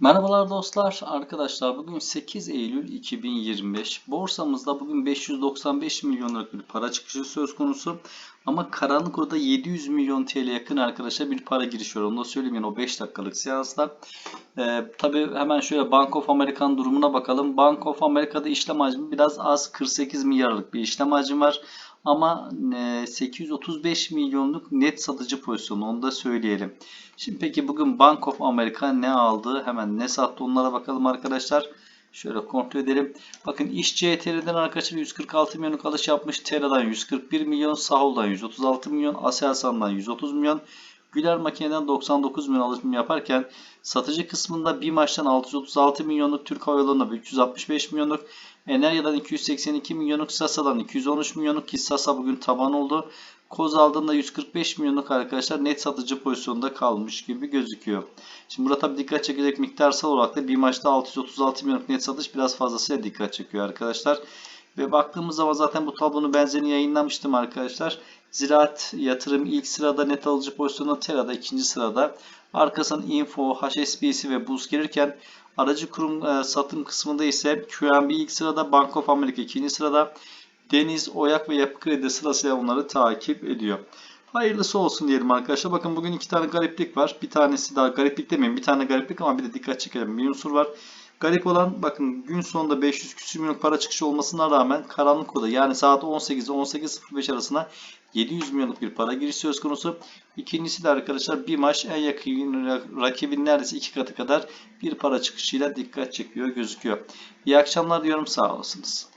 Merhabalar dostlar, arkadaşlar bugün 8 Eylül 2025. Borsamızda bugün 595 milyonluk bir para çıkışı söz konusu. Ama karanlık odada 700 milyon TL yakın arkadaşlar bir para girişi var. Onu da söyleyeyim yani o 5 dakikalık seanslar. Ee, Tabi hemen şöyle Bank of America'nın durumuna bakalım. Bank of America'da işlem hacmi biraz az 48 milyarlık bir işlem hacmi var. Ama e, 835 milyonluk net satıcı pozisyonu onu da söyleyelim. Şimdi peki bugün Bank of America ne aldı? Hemen ne sattı onlara bakalım arkadaşlar. Şöyle kontrol edelim. Bakın iş CTR'den arkadaşlar 146 milyonluk alış yapmış. Tera'dan 141 milyon. Sahul'dan 136 milyon. Aselsan'dan 130 milyon. Güler makineden 99 milyon alışım yaparken satıcı kısmında bir maçtan 636 milyonluk Türk Hava Yolları'nda 365 milyonluk Enerya'dan 282 milyonluk Sasa'dan 213 milyonluk ki Sasa bugün taban oldu. Kozal'dan da 145 milyonluk arkadaşlar net satıcı pozisyonda kalmış gibi gözüküyor. Şimdi burada tabii dikkat çekecek miktarsal olarak da bir maçta 636 milyonluk net satış biraz fazlasıyla dikkat çekiyor arkadaşlar. Ve baktığımız zaman zaten bu tablonun benzerini yayınlamıştım arkadaşlar. Ziraat yatırım ilk sırada net alıcı pozisyonda Tera'da ikinci sırada. Arkasından Info, HSBC ve Buz gelirken aracı kurum e, satım kısmında ise QNB ilk sırada, Bank of America ikinci sırada. Deniz, Oyak ve Yapı Kredi sırasıyla onları takip ediyor. Hayırlısı olsun diyelim arkadaşlar. Bakın bugün iki tane gariplik var. Bir tanesi daha gariplik demeyeyim. Bir tane gariplik ama bir de dikkat çekelim. Bir unsur var. Garip olan bakın gün sonunda 500 küsür milyon para çıkışı olmasına rağmen karanlık oda yani saat 18 ile 18.05 arasında 700 milyonluk bir para giriş söz konusu. İkincisi de arkadaşlar bir maç en yakın rakibin neredeyse iki katı kadar bir para çıkışıyla dikkat çekiyor gözüküyor. İyi akşamlar diyorum sağ olasınız.